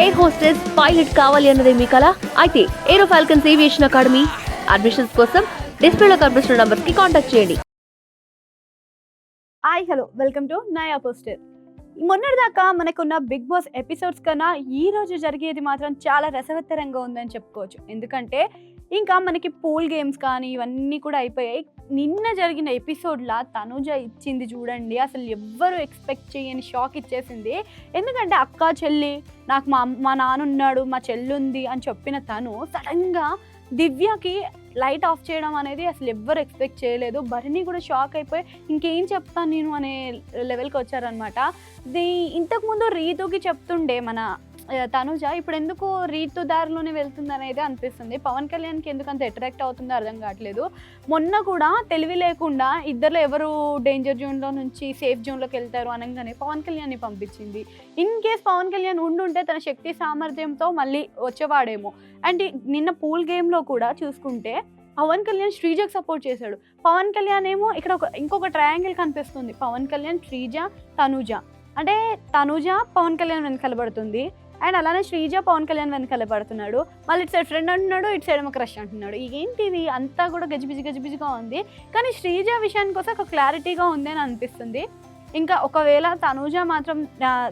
Air hostess pilot కావాలి అన్నదే మీ కల. అయితే aero falcons aviation academy admissions కోసం డిస్ప్లేలో కనిపిస్తున్న నంబర్స్కి కాంటాక్ట్ చేయండి. హాయ్ హలో వెల్కమ్ టు నయా పోస్టర్ మొన్నటిదాకా మనకున్న బిగ్ బాస్ ఎపిసోడ్స్ కన్నా ఈ రోజు జరిగేది మాత్రం చాలా రసవత్తరంగా ఉందని చెప్పుకోవచ్చు. ఎందుకంటే ఇంకా మనకి పూల్ గేమ్స్ కానీ ఇవన్నీ కూడా అయిపోయాయి. నిన్న జరిగిన ఎపిసోడ్లా తనుజ ఇచ్చింది చూడండి. అసలు ఎవ్వరు ఎక్స్పెక్ట్ చేయని షాక్ ఇచ్చేసింది. ఎందుకంటే అక్క చెల్లి నాకు మా మా నాన్న ఉన్నాడు మా చెల్లి ఉంది అని చెప్పిన తను సడన్గా దివ్యకి లైట్ ఆఫ్ చేయడం అనేది అసలు ఎవ్వరు ఎక్స్పెక్ట్ చేయలేదు. భరణి కూడా షాక్ అయిపోయి ఇంకేం చెప్తాను నేను అనే లెవెల్కి వచ్చారనమాట. ది ఇంతకుముందు రీతుకి చెప్తుండే మన తనుజ ఇప్పుడు ఎందుకు రీతు దారిలోనే వెళ్తుంది అనేది అనిపిస్తుంది. పవన్ కళ్యాణ్కి ఎందుకు అంత అట్రాక్ట్ అవుతుందో అర్థం కావట్లేదు. మొన్న కూడా తెలివి లేకుండా ఇద్దరు ఎవరు డేంజర్ జోన్లో నుంచి సేఫ్ జోన్లోకి వెళ్తారు అనగానే పవన్ కళ్యాణ్ని పంపించింది. ఇన్ కేస్ పవన్ కళ్యాణ్ ఉండుంటే తన శక్తి సామర్థ్యంతో మళ్ళీ వచ్చేవాడేమో. అండ్ నిన్న పూల్ గేమ్లో కూడా చూసుకుంటే పవన్ కళ్యాణ్ శ్రీజకు సపోర్ట్ చేశాడు. పవన్ కళ్యాణ్ ఏమో ఇక్కడ ఒక ఇంకొక ట్రయాంగిల్ కనిపిస్తుంది. పవన్ కళ్యాణ్ శ్రీజ తనుజ. అంటే తనుజ పవన్ కళ్యాణ్ వెనకాల పడుతుంది. అండ్ అలానే శ్రీజ పవన్ కళ్యాణ్ వెనకాల పడుతున్నాడు. మళ్ళీ ఇటు సైడ్ ఫ్రెండ్ అంటున్నాడు ఇటు సైడ్ ఏమో క్రష్ అంటున్నాడు. ఏంటిది అంతా కూడా గజిబిజి గజిబిజిగా ఉంది. కానీ శ్రీజ విషయానికి వస్తే ఒక క్లారిటీగా ఉంది అని అనిపిస్తుంది. ఇంకా ఒకవేళ తనూజ మాత్రం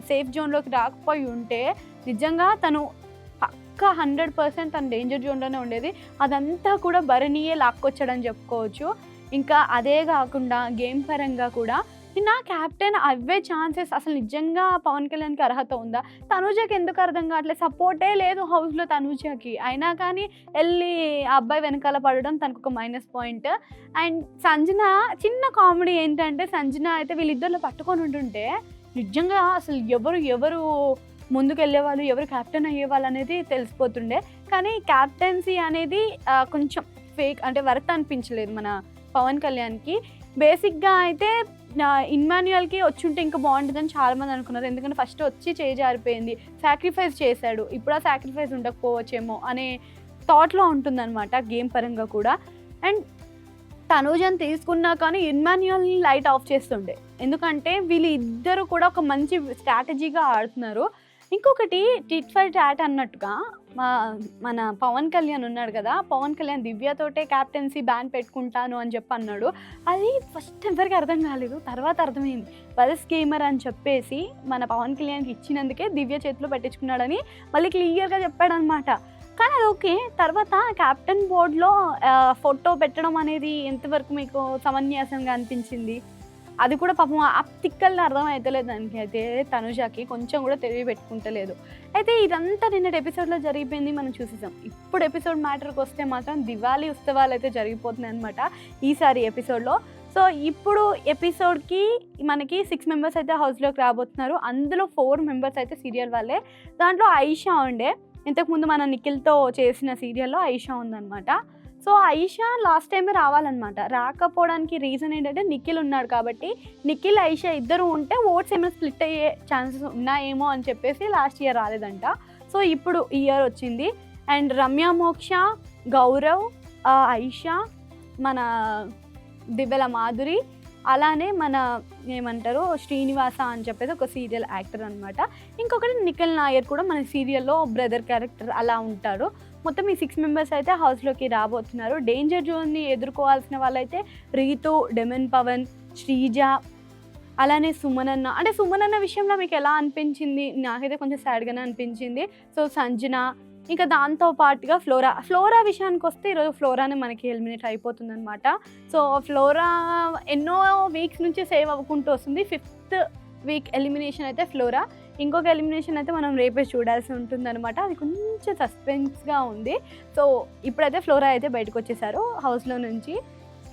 సేఫ్ జోన్లోకి రాకపోయి ఉంటే నిజంగా తను పక్కా హండ్రెడ్ పర్సెంట్ తను డేంజర్ జోన్లోనే ఉండేది. అదంతా కూడా భరణీయే లాక్కొచ్చాడని చెప్పుకోవచ్చు. ఇంకా అదే కాకుండా గేమ్ పరంగా కూడా నా క్యాప్టెన్ అవే ఛాన్సెస్ అసలు నిజంగా పవన్ కళ్యాణ్కి అర్హత ఉందా? తనూజకి ఎందుకు అర్థం కావట్లేదు? సపోర్టే లేదు హౌస్లో తనూజకి. అయినా కానీ వెళ్ళి ఆ అబ్బాయి వెనకాల పడడం తనకు ఒక మైనస్ పాయింట్ అండ్ సంజన చిన్న కామెడీ ఏంటంటే సంజన అయితే వీళ్ళిద్దరిలో పట్టుకొని ఉంటుంటే నిజంగా అసలు ఎవరు ఎవరు ముందుకు వెళ్ళేవాళ్ళు ఎవరు కెప్టెన్ అయ్యేవాళ్ళు అనేది తెలిసిపోతుండే. కానీ క్యాప్టెన్సీ అనేది కొంచెం ఫేక్ అంటే వర్త్ అనిపించలేదు మన పవన్ కళ్యాణ్కి. బేసిక్గా అయితే ఇన్మాన్యువల్కి వచ్చి ఉంటే ఇంకా బాగుంటుందని చాలామంది అనుకున్నారు. ఎందుకంటే ఫస్ట్ వచ్చి చేయి జారిపోయింది. సాక్రిఫైస్ చేశాడు. ఇప్పుడు ఆ సాక్రిఫైస్ ఉండకపోవచ్చేమో అనే థాట్లో ఉంటుందన్నమాట గేమ్ పరంగా కూడా. అండ్ తనూజన్ తీసుకున్నా కానీ ఇన్మాన్యువల్ని లైట్ ఆఫ్ చేస్తుండే. ఎందుకంటే వీళ్ళు ఇద్దరు కూడా ఒక మంచి స్ట్రాటజీగా ఆడుతున్నారు. ఇంకొకటి టిట్ ఫర్ టాట్ అన్నట్టుగా మా మన పవన్ కళ్యాణ్ ఉన్నాడు కదా పవన్ కళ్యాణ్ దివ్యతోటే క్యాప్టెన్సీ బ్యాన్ పెట్టుకుంటాను అని చెప్పి అన్నాడు. అది ఫస్ట్ ఎవరికి అర్థం కాలేదు తర్వాత అర్థమైంది. బస్ గేమర్ అని చెప్పేసి మన పవన్ కళ్యాణ్కి ఇచ్చినందుకే దివ్య చేతిలో పెట్టించుకున్నాడని మళ్ళీ క్లియర్గా చెప్పాడనమాట. కానీ అది ఓకే తర్వాత క్యాప్టెన్ బోర్డ్లో ఫోటో పెట్టడం అనేది ఎంతవరకు మీకు సమన్యాసంగా అనిపించింది? అది కూడా పాపం ఆ తిక్కల్ని అర్థం అవుతలేదు దానికి. అయితే తనుజాకి కొంచెం కూడా తెలివి పెట్టుకుంటలేదు. అయితే ఇదంతా నిన్నటి ఎపిసోడ్లో జరిగిపోయింది మనం చూసేసాం ఇప్పుడు ఎపిసోడ్ మ్యాటర్కి వస్తే మాత్రం దివాళీ ఉత్సవాలు అయితే జరిగిపోతున్నాయి అనమాట ఈసారి ఎపిసోడ్లో. సో ఇప్పుడు ఎపిసోడ్కి మనకి సిక్స్ మెంబర్స్ అయితే హౌస్లోకి రాబోతున్నారు. అందులో ఫోర్ మెంబర్స్ అయితే సీరియల్ వాళ్ళే. దాంట్లో ఐషా ఉండే. ఇంతకుముందు మన నిఖిల్తో చేసిన సీరియల్లో ఐషా ఉందన్నమాట. సో ఐషా లాస్ట్ టైమే రావాలన్నమాట. రాకపోవడానికి రీజన్ ఏంటంటే నిఖిల్ ఉన్నాడు కాబట్టి నిఖిల్ ఐషా ఇద్దరు ఉంటే ఓట్స్ ఏమైనా స్ప్లిట్ అయ్యే ఛాన్సెస్ ఉన్నాయేమో అని చెప్పేసి లాస్ట్ ఇయర్ రాలేదంట. సో ఇప్పుడు ఇయర్ వచ్చింది. అండ్ రమ్య మోక్ష గౌరవ్ ఐషా మన దివ్యల మాధురి అలానే మన ఏమంటారు శ్రీనివాస అని చెప్పేసి ఒక సీరియల్ యాక్టర్ అనమాట ఇంకొకటి నిఖిల్ నాయర్ కూడా మన సీరియల్లో బ్రదర్ క్యారెక్టర్ అలా ఉంటారు. మొత్తం ఈ సిక్స్ మెంబర్స్ అయితే హౌస్లోకి రాబోతున్నారు. డేంజర్ జోన్ని ఎదుర్కోవాల్సిన వాళ్ళైతే రీతు డెమన్ పవన్ శ్రీజ అలానే సుమనన్న అంటే సుమనన్న విషయంలో మీకు ఎలా అనిపించింది? నాకైతే కొంచెం సాడ్గానే అనిపించింది. సో సంజన ఇంకా దాంతో పాటుగా ఫ్లోరా ఫ్లోరా విషయానికి వస్తే ఈరోజు ఫ్లోరానే మనకి ఎలిమినేట్ అయిపోతుంది అనమాట సో ఫ్లోరా ఎన్నో వీక్స్ నుంచి సేవ్ అవ్వకుంటూ వస్తుంది. ఫిఫ్త్ వీక్ ఎలిమినేషన్ అయితే ఫ్లోరా. ఇంకొక ఎలిమినేషన్ అయితే మనం రేపే చూడాల్సి ఉంటుంది అనమాట అది కొంచెం సస్పెన్స్గా ఉంది. సో ఇప్పుడైతే ఫ్లోరా అయితే బయటకు వచ్చేసారు హౌస్లో నుంచి.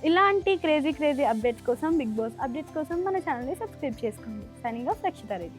ఇలాంటి క్రేజీ క్రేజీ అప్డేట్స్ కోసం బిగ్ బాస్ అప్డేట్స్ కోసం మన ఛానల్ని సబ్స్క్రైబ్ చేసుకోండి. Signing off Rakshitha Reddy